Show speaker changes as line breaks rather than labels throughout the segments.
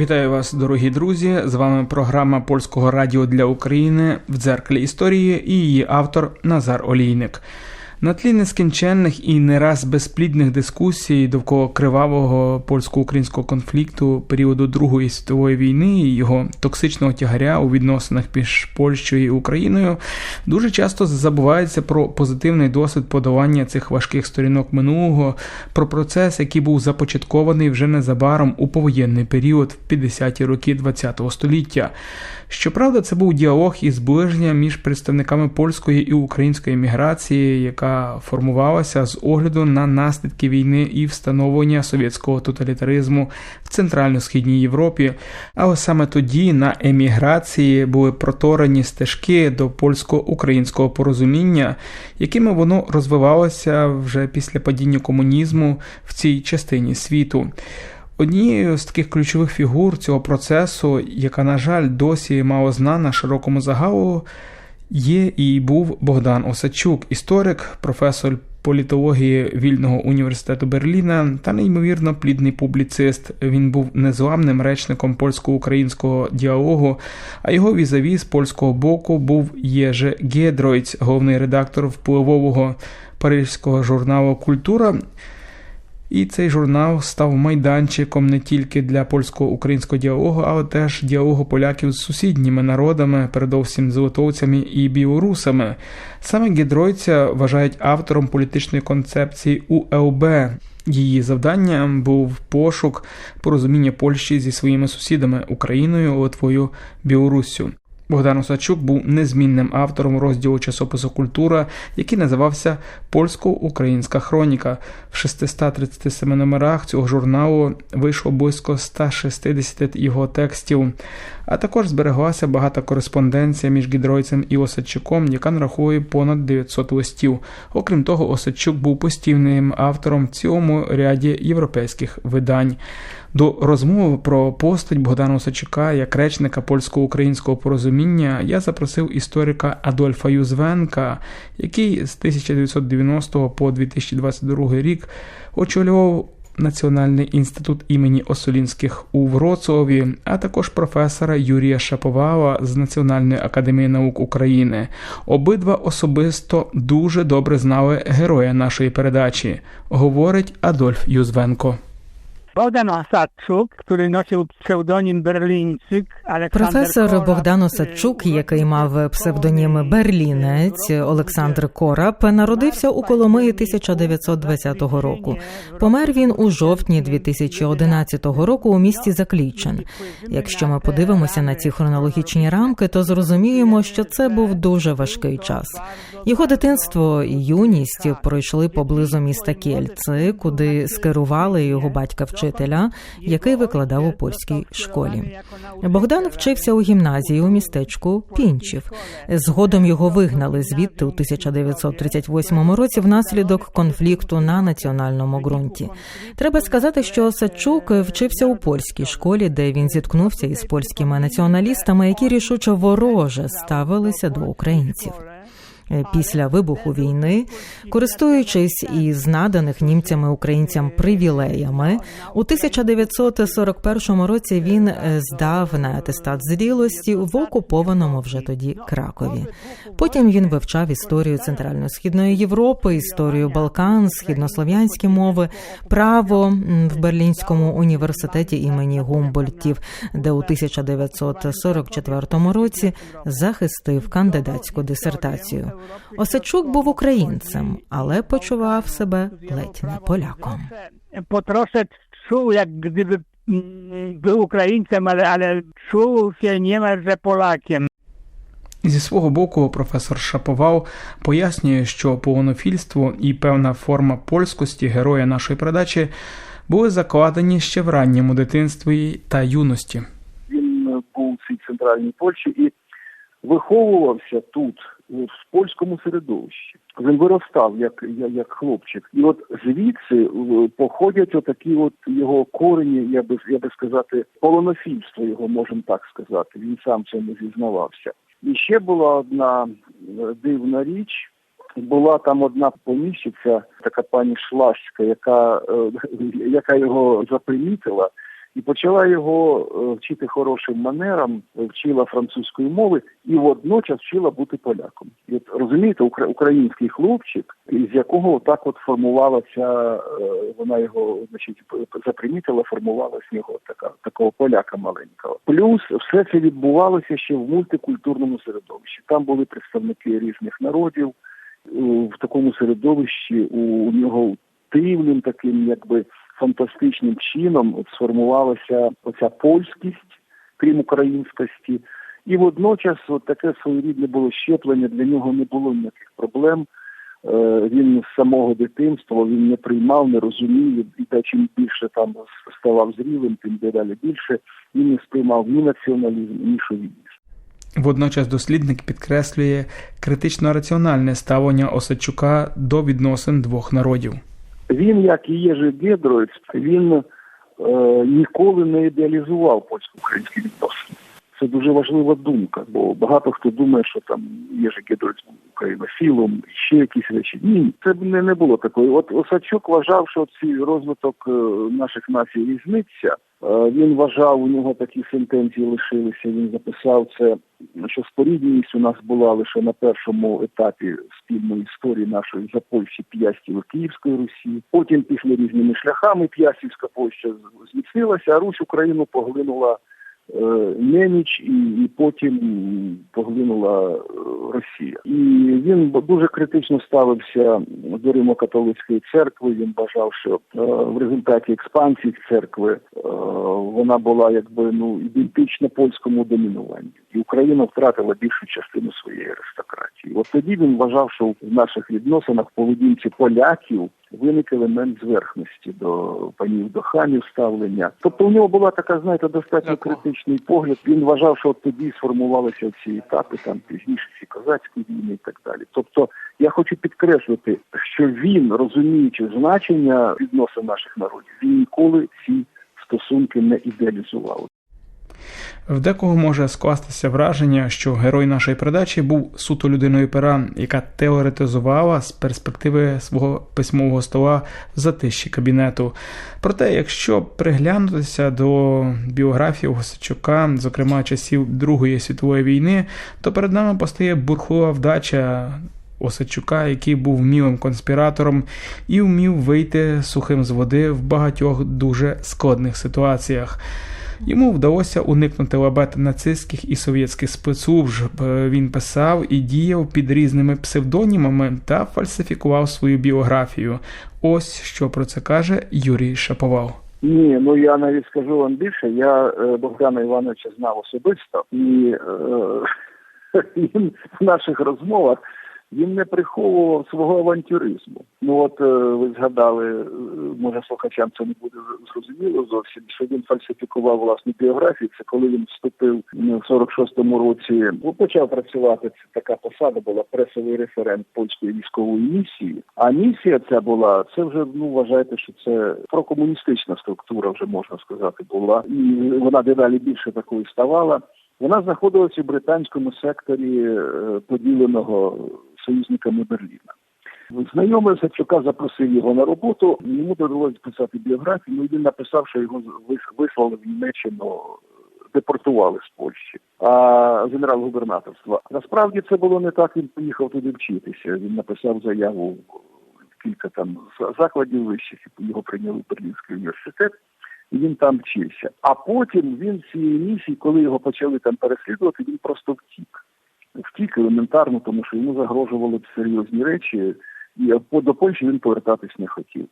Вітаю вас, дорогі друзі! З вами програма Польського радіо для України в дзеркалі історії і її автор Назар Олійник. На тлі нескінченних і не раз безплідних дискусій довкола кривавого польсько-українського конфлікту періоду Другої світової війни і його токсичного тягаря у відносинах між Польщею і Україною дуже часто забувається про позитивний досвід подолання цих важких сторінок минулого, про процес, який був започаткований вже незабаром у повоєнний період в 50-ті роки ХХ століття. Щоправда, це був діалог і зближення між представниками польської і української міграції, яка формувалася з огляду на наслідки війни і встановлення совєтського тоталітаризму в центрально-східній Європі. Але саме тоді на еміграції були проторені стежки до польсько-українського порозуміння, якими воно розвивалося вже після падіння комунізму в цій частині світу. Однією з таких ключових фігур цього процесу, яка, на жаль, досі мало знана широкому загалу, є і був Богдан Осадчук, історик, професор політології Вільного університету Берліна та неймовірно плідний публіцист. Він був незламним речником польсько-українського діалогу, а його візаві з польського боку був Єже Гедройць, головний редактор впливового паризького журналу Культура. І цей журнал став майданчиком не тільки для польсько-українського діалогу, але теж діалогу поляків з сусідніми народами, передовсім з і білорусами. Саме Гідройця вважають автором політичної концепції УЛБ. Її завданням був пошук порозуміння Польщі зі своїми сусідами Україною, Литвою, Білоруссю. Богдан Осадчук був незмінним автором розділу часопису Культура, який називався Польсько-Українська хроніка. В 637 номерах цього журналу вийшло близько 160 його текстів, а також збереглася багата кореспонденція між Гідройцем і Осадчуком, яка нараховує понад 900 листів. Окрім того, Осадчук був постійним автором в цілому ряді європейських видань. До розмови про постать Богдана Осадчука як речника польсько-українського порозуміння я запросив історика Адольфа Юзвенка, який з 1990 по 2022 рік очолював Національний інститут імені Осолінських у Вроцлаві, а також професора Юрія Шаповала з Національної академії наук України. Обидва особисто дуже добре знали героя нашої передачі, говорить Адольф Юзвенко.
Богдан Осадчук, który nosił pseudonim Berlińczyk, Aleksander
Професор Богдан Осадчук, який мав псевдонім Берлінець Олександр Кораб, народився у Коломиї 1920 року. Помер він у жовтні 2011 року у місті Заклічен. Якщо ми подивимося на ці хронологічні рамки, то зрозуміємо, що це був дуже важкий час. Його дитинство і юність пройшли поблизу міста Кельци, куди скерували його батька вчителя, який викладав у польській школі. Богдан вчився у гімназії у містечку Пінчів. Згодом його вигнали звідти у 1938 році внаслідок конфлікту на національному ґрунті. Треба сказати, що Сачук вчився у польській школі, де він зіткнувся із польськими націоналістами, які рішуче вороже ставилися до українців. Після вибуху війни, користуючись із наданих німцями українцям привілеями, у 1941 році він здав на атестат зрілості в окупованому вже тоді Кракові. Потім він вивчав історію Центрально-східної Європи, історію Балкан, східнослов'янські мови, право в Берлінському університеті імені Гумбольтів, де у 1944 році захистив кандидатську дисертацію. Осадчук був українцем, але почував себе ледь не поляком.
Trosze czuł, jak gdyby był Ukraińcem, ale, ale czuł niemalże Polakiem.
Зі свого боку, професор Шаповал пояснює, що полонофільство і певна форма польськості героя нашої передачі були закладені ще в ранньому дитинстві та юності.
Він був у цій центральній Польщі і виховувався тут, в польському середовищі. Він виростав як як, як хлопчик, і от звідси походять отакі, от його корені, я би я би сказати, полонофільство його можемо так сказати. Він сам цьому зізнавався. І ще була одна е, дивна річ. Була там одна поміщиця, така пані Шласька, яка е, яка його запримітила і почала його е, вчити хорошим манерам, вчила французької мови і водночас вчила бути поляком. І от розумієте, український хлопчик, з якого так от формувалася, е, вона його значить запримітила, формувалася нього така такого поляка маленького. Плюс все це відбувалося ще в мультикультурному середовищі. Там були представники різних народів. В такому середовищі у нього дивним таким, якби фантастичним чином сформувалася оця польськість, крім українськості, і водночас от таке своєрідне було щеплення. Для нього не було ніяких проблем. Е, він з самого дитинства він не приймав, не розумів, і та чим більше там ставав зрілим, тим дедалі більше він не сприймав ні націоналізм, ні шовінізм.
Водночас дослідник підкреслює критично раціональне ставлення Осадчука до відносин двох народів.
Він, як і Єжи Гедроїц, він е, ніколи не ідеалізував польсько-українські відносини. Це дуже важлива думка, бо багато хто думає, що там Єжи Гедроїц був українофілом, ще якісь речі. Ні, це не не було такої. От Осадчук вважав, що цей розвиток е, наших націй різниця. Е, він вважав, у нього такі сентенції лишилися. Він записав це, що спорідність у нас була лише на першому етапі спільної історії нашої за Польщі П'ястів Київської Русі. Потім пішли різними шляхами. П'ястівська Польща зміцнилася, а Русь Україну поглинула неміч і, і потім поглинула е, Росія. І він дуже критично ставився до Римо-католицької церкви. Він бажав, що е, в результаті експансії церкви вона була якби ну ідентична польському домінуванню, і Україна втратила більшу частину своєї аристократії. От тоді він вважав, що в наших відносинах поведінці поляків виник елемент зверхності до панів до ханів ставлення. Тобто у нього була така, знаєте, достатньо критичний погляд. Він вважав, що от тоді сформувалися ці етапи, там пізніше ці козацькі війни і так далі. Тобто, я хочу підкреслити, що він, розуміючи значення відносин наших народів, він ніколи ці стосунки не ідеалізував.
В декого може скластися враження, що герой нашої передачі був суто людиною пера, яка теоретизувала з перспективи свого письмового стола в затиші кабінету. Проте, якщо приглянутися до біографії Госичука, зокрема часів Другої світової війни, то перед нами постає бурхлива вдача. Осадчука, який був вмілим конспіратором і вмів вийти сухим з води в багатьох дуже складних ситуаціях. Йому вдалося уникнути лабет нацистських і совєтських спецслужб. Він писав і діяв під різними псевдонімами та фальсифікував свою біографію. Ось що про це каже Юрій Шаповал.
Ні, ну я навіть скажу вам більше. Я е, Богдана Івановича знав особисто, і е, він в наших розмовах він не приховував свого авантюризму. Ну от е, ви згадали, е, може слухачам це не буде зрозуміло зовсім, що він фальсифікував власну біографію. Це коли він вступив в 46-му році, почав працювати. Це така посада була пресовий референт польської військової місії. А місія ця була це вже ну вважайте, що це прокомуністична структура, вже можна сказати, була, і вона дедалі більше такою ставала. Вона знаходилася у британському секторі е, поділеного союзниками Берліна. Знайомий Савчука запросив його на роботу. Йому довелося писати біографію. Ну він написав, що його вислали в Німеччину, депортували з Польщі, а генерал-губернаторства. Насправді це було не так. Він поїхав туди вчитися. Він написав заяву в кілька там закладів вищих. і Його прийняли в Берлінський університет. Він там вчився. А потім він цієї місії, коли його почали там переслідувати, він просто втік втік елементарно, тому що йому загрожували серйозні речі, і до Польщі він повертатись не хотів.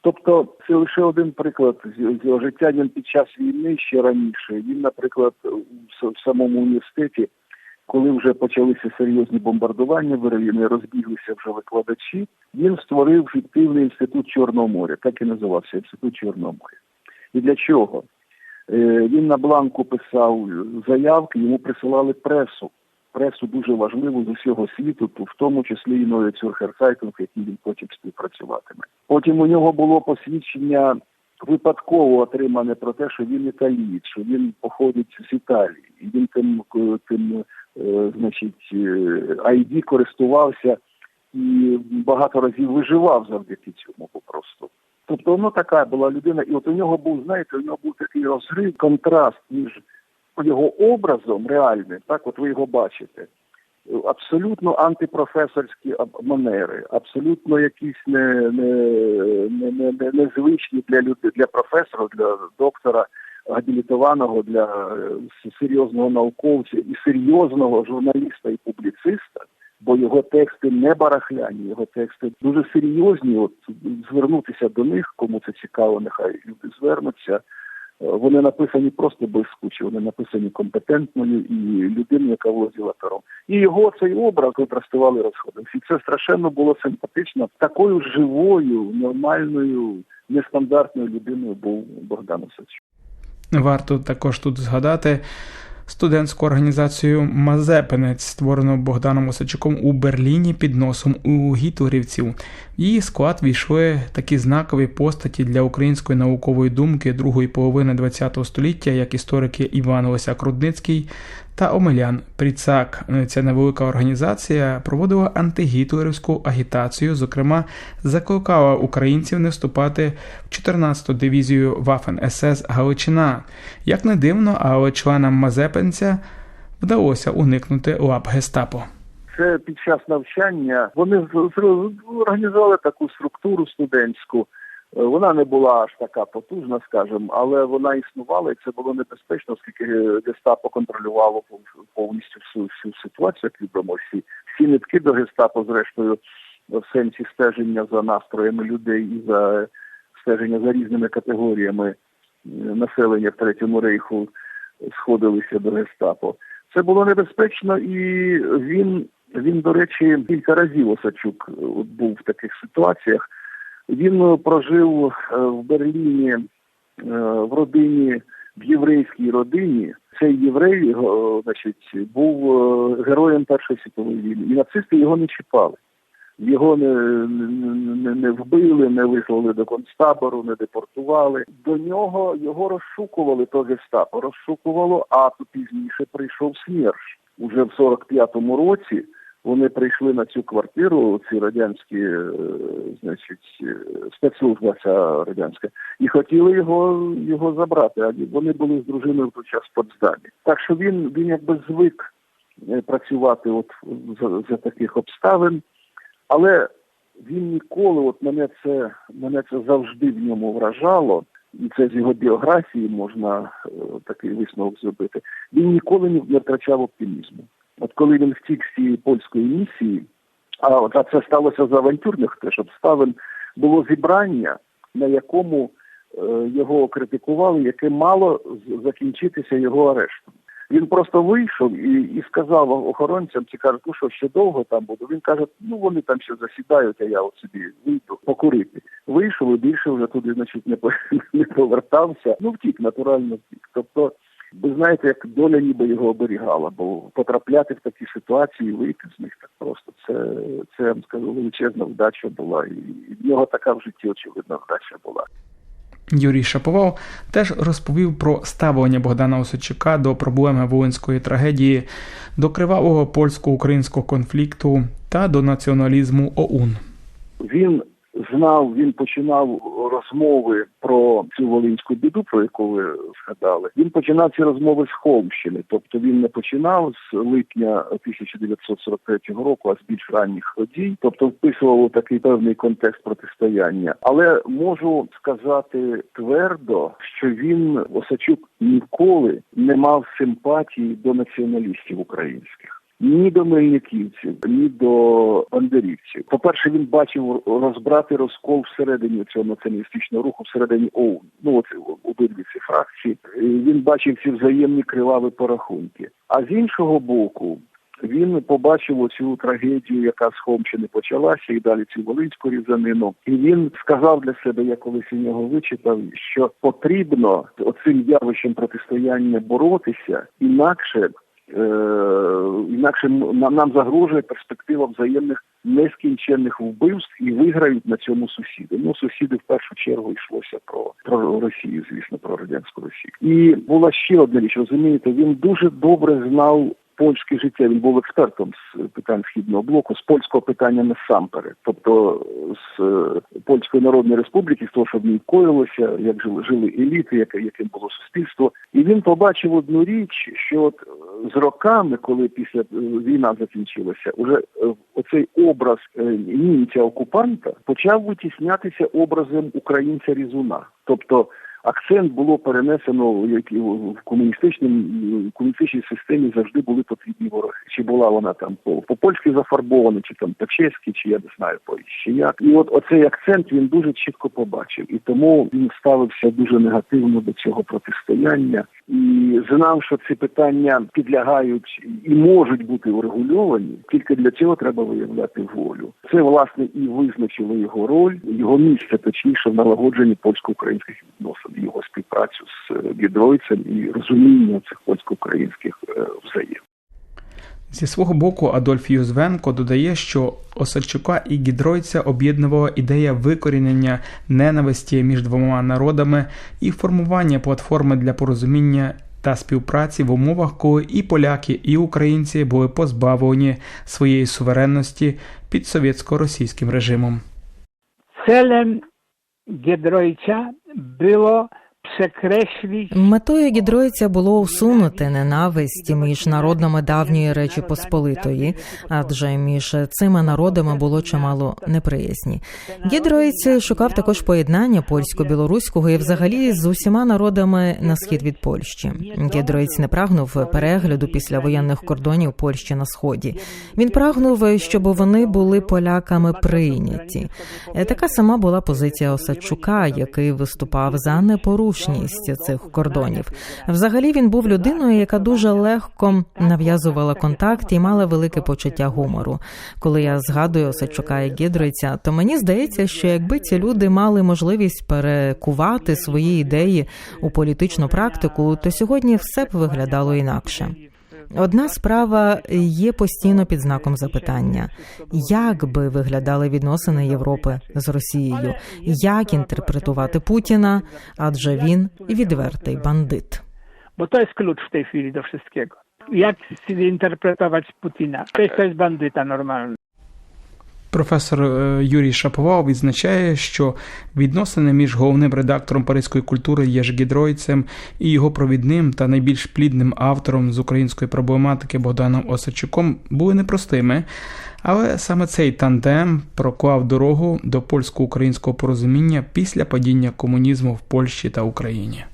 Тобто це лише один приклад з його життя. Він під час війни ще раніше. Він, наприклад, в самому університеті, коли вже почалися серйозні бомбардування Берліни, розбіглися вже викладачі. Він створив фіктивний інститут Чорного моря, так і називався інститут Чорного моря. І для чого? Е, він на бланку писав заявки, йому присилали пресу пресу дуже важливу з усього світу, в тому числі і Zürcher Zeitung, який він потім співпрацюватиме. Потім у нього було посвідчення випадково отримане про те, що він італієць, що він походить з Італії, і він тим тим, е, значить, ID користувався і багато разів виживав завдяки цьому попросту. Тобто воно така була людина, і от у нього був, знаєте, у нього був такий розрив, контраст між його образом реальним, так от ви його бачите, абсолютно антипрофесорські манери, абсолютно якісь не, не, не, не, незвичні для людей, для професора, для доктора габілітованого, для серйозного науковця і серйозного журналіста і публіциста бо його тексти не барахляні, його тексти дуже серйозні. От звернутися до них, кому це цікаво, нехай люди звернуться. Вони написані просто блискуче, вони написані компетентною і людиною, яка володіла пером. І його цей образ контрастували розходом. І це страшенно було симпатично. Такою живою, нормальною, нестандартною людиною був Богдан Осадчук.
Варто також тут згадати студентську організацію Мазепинець, створену Богданом Осадчуком у Берліні під носом у гітлерівців. В її склад війшли такі знакові постаті для української наукової думки другої половини ХХ століття, як історики Іван Лосяк Рудницький та Омелян Пріцак. Ця невелика організація проводила антигітлерівську агітацію, зокрема, закликала українців не вступати в 14-ту дивізію Вафен СС Галичина. Як не дивно, але членам Мазепинця вдалося уникнути лап гестапо.
Це під час навчання вони організували таку структуру студентську. Е, вона не була аж така потужна, скажімо, але вона існувала і це було небезпечно, оскільки гестапо контролювало повністю всю всю ситуацію, як відомо всі всі нитки до гестапо, зрештою, в сенсі стеження за настроями людей і за стеження за різними категоріями е, населення в третьому рейху сходилися до гестапо. Це було небезпечно, і він, він, до речі, кілька разів Осачук е, був в таких ситуаціях. Він е, прожив е, в Берліні е, в родині, в єврейській родині. Цей єврей, значить, був героєм Першої світової війни. І нацисти його не чіпали. Його не, не не, вбили, не вислали до концтабору, не депортували. До нього його розшукували, то гестапо розшукувало, а пізніше прийшов СМЕРШ. Уже в 45-му році вони прийшли на цю квартиру, ці радянські, е, значить, е, спецслужба ця радянська, і хотіли його його забрати. А вони були з дружиною в той час в Потсдамі. Так що він він якби звик е, працювати от за, за таких обставин, але він ніколи, от мене це мене це завжди в ньому вражало. І це з його біографії можна такий висновок зробити. Він ніколи не втрачав оптимізму. От коли він втік з цієї польської місії, а от а це сталося з авантюрних теж обставин, було зібрання, на якому е, його критикували, яке мало закінчитися його арештом. Він просто вийшов і і сказав охоронцям, ці кажуть, ну що ще довго там буду. Він каже, ну вони там ще засідають, а я от собі вийду покурити. Вийшов і більше вже туди, значить, не не повертався. Ну втік, натурально втік. Тобто ви знаєте, як доля ніби його оберігала, бо потрапляти в такі ситуації, вийти з них так просто. Це це я вам скажу, величезна вдача була, і в нього така в житті очевидна вдача була.
Юрій Шаповал теж розповів про ставлення Богдана Осадчука до проблеми воїнської трагедії, до кривавого польсько-українського конфлікту та до націоналізму ОУН.
Він знав, він починав розмови про цю волинську біду, про яку ви згадали. Він починав ці розмови з Холмщини, тобто він не починав з липня 1943 року, а з більш ранніх подій, тобто вписував у такий певний контекст протистояння. Але можу сказати твердо, що він Осачук ніколи не мав симпатії до націоналістів українських ні до мельниківців, ні до бандерівців. По перше, він бачив розбрати розкол всередині цього націоналістичного руху, всередині ОУН. Ну от обидві ці фракції. Він бачив ці взаємні криваві порахунки. А з іншого боку. Він побачив оцю трагедію, яка з Хомщини почалася, і далі цю волинську різанину. І він сказав для себе, я колись у нього вичитав, що потрібно оцим явищем протистояння боротися, інакше інакше нам, нам загрожує перспектива взаємних нескінченних вбивств і виграють на цьому сусіди. Ну, сусіди в першу чергу йшлося про, про Росію, звісно, про радянську Росію. І була ще одна річ, розумієте, він дуже добре знав польське життя. Він був експертом з питань східного блоку, з польського питання насамперед, тобто з е, польської народної республіки, з того, що в ній коїлося, як жили жили еліти, яке яким було суспільство, і він побачив одну річ, що от е, з роками, коли після е, війна закінчилася, уже оцей образ німця окупанта почав витіснятися образом українця різуна, тобто акцент було перенесено як в комуністичному комуністичній системі завжди були потрібні вороги. Чи була вона там по польськи зафарбована, чи там по чеськи, чи я не знаю по ще як. І от оцей акцент він дуже чітко побачив, і тому він ставився дуже негативно до цього протистояння і знав, що ці питання підлягають і можуть бути урегульовані. Тільки для цього треба виявляти волю. Це власне і визначило його роль, його місце точніше в налагодженні польсько-українських відносин, його співпрацю з е, Гідройцем і розуміння цих польсько-українських е, взаєм.
Зі свого боку, Адольф Юзвенко додає, що Осадчука і Гідройця об'єднувала ідея викорінення ненависті між двома народами і формування платформи для порозуміння та співпраці в умовах, коли і поляки, і українці були позбавлені своєї суверенності під совєтсько-російським режимом.
Целем Гідройця було przekreślić.
Метою гідройця було усунути ненависть між народами давньої Речі Посполитої, адже між цими народами було чимало неприязні. Гідроїць шукав також поєднання польсько-білоруського і, взагалі, з усіма народами на схід від Польщі. Гідроїць не прагнув перегляду після воєнних кордонів Польщі на сході. Він прагнув, щоб вони були поляками прийняті. Така сама була позиція Осадчука, який виступав за непорушення порушність цих кордонів. Взагалі він був людиною, яка дуже легко нав'язувала контакт і мала велике почуття гумору. Коли я згадую Осадчука і Гідриця, то мені здається, що якби ці люди мали можливість перекувати свої ідеї у політичну практику, то сьогодні все б виглядало інакше. Одна справа є постійно під знаком запитання: як би виглядали відносини Європи з Росією, як інтерпретувати Путіна, адже він відвертий бандит.
Бо то є ключ в tej хвилі до всього. Jak zinterpretować Putina? To jest, to jest.
Професор е, Юрій Шаповал відзначає, що відносини між головним редактором Паризької культури Єжгідройцем і його провідним та найбільш плідним автором з української проблематики Богданом Осадчуком були непростими, але саме цей тандем проклав дорогу до польсько-українського порозуміння після падіння комунізму в Польщі та Україні.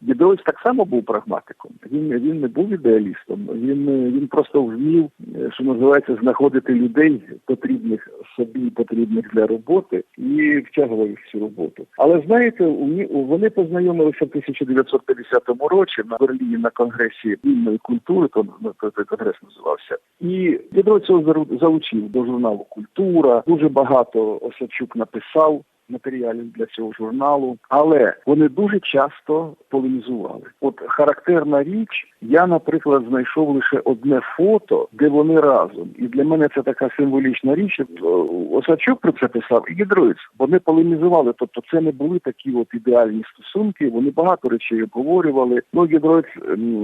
Дідович так само був прагматиком. Він він не був ідеалістом. Він він просто вмів, що називається, знаходити людей, потрібних собі, потрібних для роботи, і втягував їх в цю роботу. Але знаєте, вони познайомилися в 1950 році на Берліні на конгресі вільної культури, то той конгрес називався, і Дідович цього залучив до журналу Культура. Дуже багато Осадчук написав матеріалів для цього журналу, але вони дуже часто полемізували. От характерна річ, я, наприклад, знайшов лише одне фото, де вони разом, і для мене це така символічна річ. Осадчук про це писав і Гідроїц. Вони полемізували, тобто це не були такі от ідеальні стосунки. Вони багато речей обговорювали. Ну Гідроїц,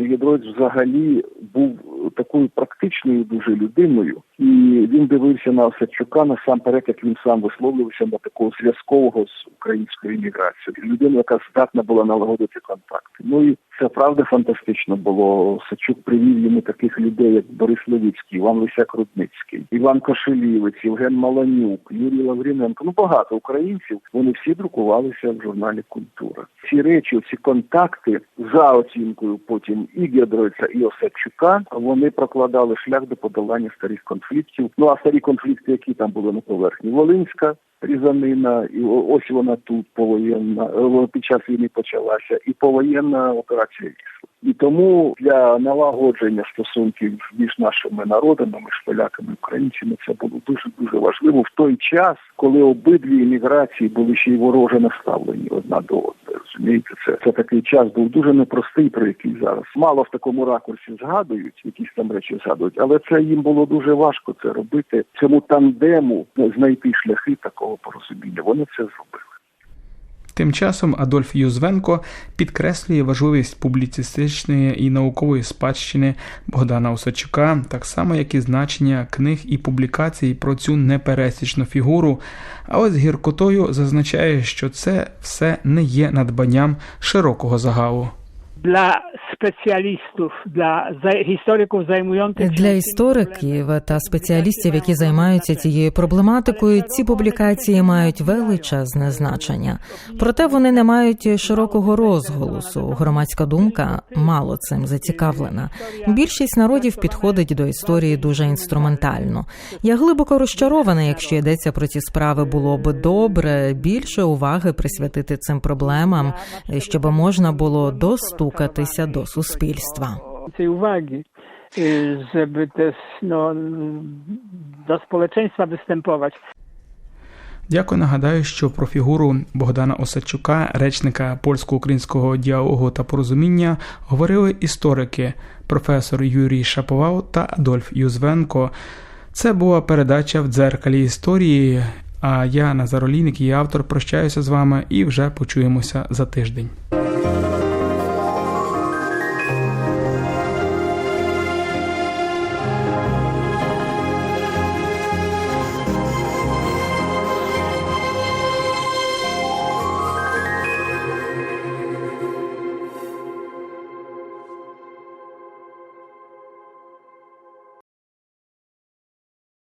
Гідроїц взагалі був такою практичною дуже людиною, і він дивився на Осадчука насамперед, як він сам висловлювався на такого зв'язкового з українською міграції, людина, яка здатна була налагодити контакти. Ну і це правда фантастично було. Сачук привів йому таких людей, як Борис Левицький, Іван Лисяк Рудницький, Іван Кошелівець, Євген Маланюк, Юрій Лавріненко. Ну багато українців. Вони всі друкувалися в журналі Культура. Ці речі, ці контакти за оцінкою потім і Гедройця, і Осадчука, вони прокладали шлях до подолання старих конфліктів. Ну а старі конфлікти, які там були на поверхні, Волинська різанина, і ось вона тут повоєнна під час війни почалася, і повоєнна операція війська. І тому для налагодження стосунків між нашими народами, між поляками і українцями, це було дуже дуже важливо в той час, коли обидві еміграції були ще й вороже наставлені одна до одної. Розумієте, це, це такий час був дуже непростий, про який зараз мало в такому ракурсі згадують, якісь там речі згадують, але це їм було дуже важко це робити. Цьому тандему знайти шляхи такого порозуміння. Вони це зробили.
Тим часом Адольф Юзвенко підкреслює важливість публіцистичної і наукової спадщини Богдана Осадчука, так само як і значення книг і публікацій про цю непересічну фігуру. але з гіркотою зазначає, що це все не є надбанням широкого загалу.
Dla specjalistów, dla historyków zajmujących
Для істориків та спеціалістів, які займаються цією проблематикою, ці публікації мають величезне значення. Проте вони не мають широкого розголосу. Громадська думка мало цим зацікавлена. Більшість народів підходить до історії дуже інструментально. Я глибоко розчарована, якщо йдеться про ці справи, було б добре більше уваги присвятити цим проблемам, щоб можна було достукатися до суспільства.
więcej uwagi, y, żeby też no, do społeczeństwa.
Дякую. Нагадаю, що про фігуру Богдана Осадчука, речника польсько-українського діалогу та порозуміння, говорили історики професор Юрій Шаповал та Адольф Юзвенко. Це була передача в дзеркалі історії. А я, Назар Олійник, її автор, прощаюся з вами і вже почуємося за тиждень.